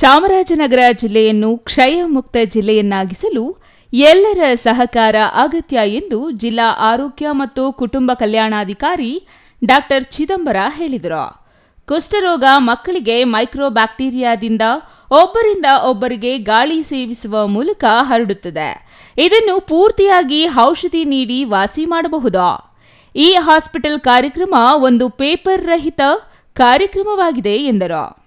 ಚಾಮರಾಜನಗರ ಜಿಲ್ಲೆಯನ್ನು ಕ್ಷಯ ಮುಕ್ತ ಜಿಲ್ಲೆಯನ್ನಾಗಿಸಲು ಎಲ್ಲರ ಸಹಕಾರ ಅಗತ್ಯ ಎಂದು ಜಿಲ್ಲಾ ಆರೋಗ್ಯ ಮತ್ತು ಕುಟುಂಬ ಕಲ್ಯಾಣಾಧಿಕಾರಿ ಡಾಕ್ಟರ್ ಚಿದಂಬರ ಹೇಳಿದರು. ಕುಷ್ಠರೋಗ ಮಕ್ಕಳಿಗೆ ಮೈಕ್ರೋ ಬ್ಯಾಕ್ಟೀರಿಯಾದಿಂದ ಒಬ್ಬರಿಂದ ಒಬ್ಬರಿಗೆ ಗಾಳಿ ಸೇವಿಸುವ ಮೂಲಕ ಹರಡುತ್ತದೆ. ಇದನ್ನು ಪೂರ್ತಿಯಾಗಿ ಔಷಧಿ ನೀಡಿ ವಾಸಿ ಮಾಡಬಹುದು. ಈ ಹಾಸ್ಪಿಟಲ್ ಕಾರ್ಯಕ್ರಮ ಒಂದು ಪೇಪರ್ ರಹಿತ ಕಾರ್ಯಕ್ರಮವಾಗಿದೆ ಎಂದರು.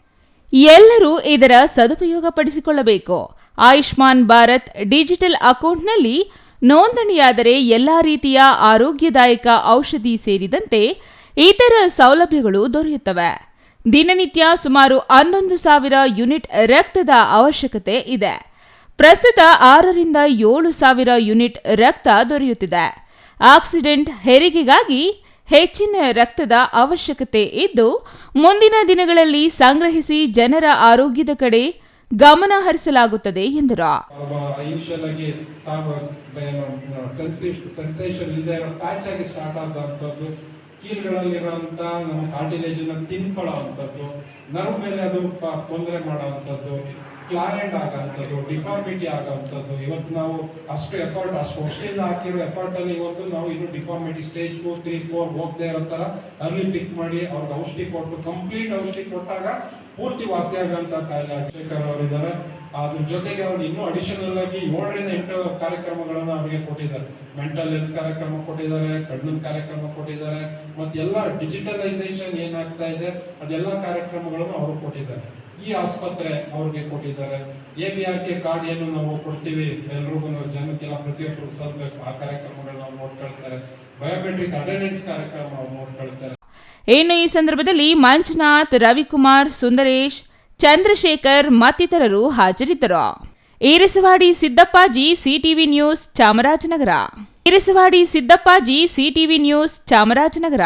ಎಲ್ಲರೂ ಇದರ ಸದುಪಯೋಗ ಪಡಿಸಿಕೊಳ್ಳಬೇಕು. ಆಯುಷ್ಮಾನ್ ಭಾರತ್ ಡಿಜಿಟಲ್ ಅಕೌಂಟ್ನಲ್ಲಿ ನೋಂದಣಿಯಾದರೆ ಎಲ್ಲಾ ರೀತಿಯ ಆರೋಗ್ಯದಾಯಕ ಔಷಧಿ ಸೇರಿದಂತೆ ಇತರ ಸೌಲಭ್ಯಗಳು ದೊರೆಯುತ್ತವೆ. ದಿನನಿತ್ಯ ಸುಮಾರು ಹನ್ನೊಂದು ಸಾವಿರ ಯೂನಿಟ್ ರಕ್ತದ ಅವಶ್ಯಕತೆ ಇದೆ. ಪ್ರಸ್ತುತ ಆರರಿಂದ ಏಳು ಸಾವಿರ ಯೂನಿಟ್ ರಕ್ತ ದೊರೆಯುತ್ತಿದೆ. ಆಕ್ಸಿಡೆಂಟ್ ಹೆರಿಗೆಗಾಗಿ ಹೆಚ್ಚಿನ ರಕ್ತದ ಅವಶ್ಯಕತೆ ಇದ್ದು, ಮುಂದಿನ ದಿನಗಳಲ್ಲಿ ಸಂಗ್ರಹಿಸಿ ಜನರ ಆರೋಗ್ಯದ ಕಡೆ ಗಮನ ಹರಿಸಲಾಗುತ್ತದೆ ಎಂದರು. ಕೀಲ್ಗಳಲ್ಲಿರುವಂತ ನಮ್ಮ ಕಾರ್ಟಿಲೇಜ್ನ ತಿನ್ಕೊಳ್ಳೋ ಅಂಥದ್ದು, ನರ್ವ್ ಮೇಲೆ ಅದು ತೊಂದರೆ ಮಾಡೋವಂಥದ್ದು ಕ್ಲಾಯೆಂಟ್ ಆಗೋಂಥದ್ದು ಡಿಫಾರ್ಮಿಟಿ ಆಗೋವಂಥದ್ದು ಇವತ್ತು ನಾವು ಅಷ್ಟು ಎಫರ್ಟ್ ಅಷ್ಟು ವರ್ಷದಿಂದ ಹಾಕಿರೋ ಎಫರ್ಟ್ ಅಲ್ಲಿ ಇವತ್ತು ನಾವು ಇನ್ನು deformity stage two three four ಹೋಗದೆ ಇರೋ ತರ ಅರ್ಲಿ ಪಿಕ್ ಮಾಡಿ ಅವ್ರಿಗೆ ಔಷಧಿ ಕೊಟ್ಟು ಕಂಪ್ಲೀಟ್ ಔಷಧಿ ಕೊಟ್ಟಾಗ ಪೂರ್ತಿ ವಾಸಿ ಆಗಂತ ಕಾಯಿಲೆ ಅಭಿಷೇಕರ್ ಅವರಿದ್ದಾರೆ ಅದ್ರ ಜೊತೆಗೆ ಅವ್ರು ಇನ್ನೂ ಅಡಿಷನಲ್ ಆಗಿ ಏಳರಿಂದ ಎಂಟು ಕಾರ್ಯಕ್ರಮಗಳನ್ನು ಅವರಿಗೆ ಕೊಟ್ಟಿದ್ದಾರೆ. ಮೆಂಟಲ್ ಹೆಲ್ತ್ ಕಾರ್ಯಕ್ರಮ ಕೊಟ್ಟಿದ್ದಾರೆ, ಕಣ್ಣಿನ ಕಾರ್ಯಕ್ರಮ ಕೊಟ್ಟಿದ್ದಾರೆ, ಮತ್ತೆ ಎಲ್ಲ ಡಿಜಿಟಲೈಸೇಷನ್ ಏನಾಗ್ತಾ ಇದೆ, ಅದೆಲ್ಲ ಕಾರ್ಯಕ್ರಮಗಳನ್ನು ಅವರು ಕೊಟ್ಟಿದ್ದಾರೆ. ಈ ಆಸ್ಪತ್ರೆ ಅವ್ರಿಗೆ ಕೊಟ್ಟಿದ್ದಾರೆ. A B R K card ಏನು ನಾವು ಕೊಡ್ತೀವಿ? ಎಲ್ರಿಗೂ ಜನಕ್ಕೆಲ್ಲ ಪ್ರತಿಯೊಬ್ಬರು ಸಲ್ಬೇಕು ಆ ಕಾರ್ಯಕ್ರಮಗಳನ್ನ ನಾವು ನೋಡ್ಕೊಳ್ತಾರೆ. ಬಯೋಮೆಟ್ರಿಕ್ ಅಟೆಂಡೆನ್ಸ್ ಕಾರ್ಯಕ್ರಮ ನಾವು ನೋಡ್ಕೊಳ್ತಾರೆ. ಇನ್ನು ಈ ಸಂದರ್ಭದಲ್ಲಿ ಮಂಜುನಾಥ್, ರವಿಕುಮಾರ್, ಸುಂದರೇಶ್, ಚಂದ್ರಶೇಖರ್ ಮತ್ತಿತರರು ಹಾಜರಿದ್ದರು. Erasavadi Siddappaji CTV news, Chamarajanagar. Erasavadi Siddappaji CTV news, Chamarajanagar.